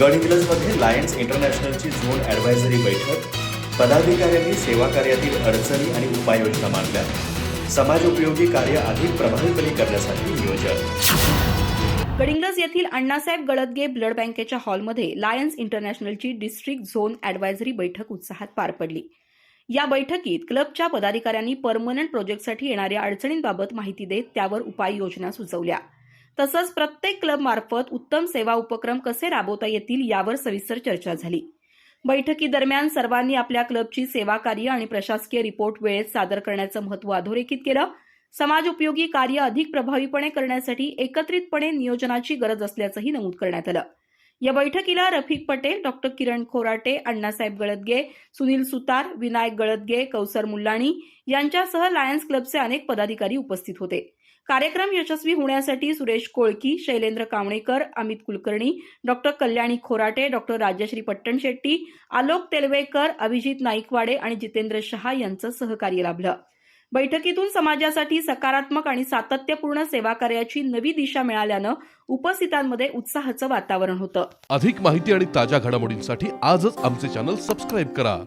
गडहिंग्लजमध्ये Lions इंटरनॅशनलची zone advisory बैठक. पदाधिकाऱ्यांनी सेवा कार्यातील अडचणी आणि उपाययोजना मांडल्या. समाज उपयोगी कार्य अधिक प्रभावीपणे करण्यासाठी नियोजन. गडिंग्लज येथील अण्णासाहेब गळदगे ब्लड बँकेच्या हॉलमध्ये लायन्स इंटरनॅशनलची डिस्ट्रिक्ट झोन ॲडव्हायझरी बैठक उत्साहात पार पडली. या बैठकीत क्लबच्या पदाधिकाऱ्यांनी परमनंट प्रोजेक्टसाठी येणाऱ्या अडचणींबाबत माहिती देत त्यावर उपाययोजना सुचवल्या. तसंच प्रत्येक क्लबमार्फत उत्तम सेवा उपक्रम कसे राबवता येतील यावर सविस्तर चर्चा झाली. बैठकीदरम्यान सर्वांनी आपल्या क्लबची सेवा कार्य आणि प्रशासकीय रिपोर्ट वेळेत सादर करण्याचं महत्त्व अधोरेखित केलं. समाज उपयोगी कार्य अधिक प्रभावीपणे करण्यासाठी एकत्रितपणे नियोजनाची गरज असल्याचंही नमूद करण्यात आलं. या बैठकीला रफिक पटेल डॉक्टर किरण खोराटे अण्णासाहेब गळदगे सुनील सुतार विनायक गळदगे कौसर मुल्लाणी यांच्यासह लायन्स क्लबचे अनेक पदाधिकारी उपस्थित होते. कार्यक्रम यशस्वी होण्यासाठी सुरेश कोळकी शैलेंद्र कावणेकर अमित कुलकर्णी डॉक्टर कल्याणी खोराटे डॉक्टर राजश्री पट्टणशेट्टी आलोक तेलवेकर अभिजित नाईकवाडे आणि जितेंद्र शहा यांचं सहकार्य लाभलं. बैठकीतून समाजासाठी सकारात्मक आणि सातत्यपूर्ण सेवा कार्याची नवी दिशा मिळाल्यानं उपस्थितांमध्ये उत्साहाचं वातावरण होतं. अधिक माहिती आणि ताज्या घडामोडींसाठी आजच आमचे चॅनल सबस्क्राईब करा.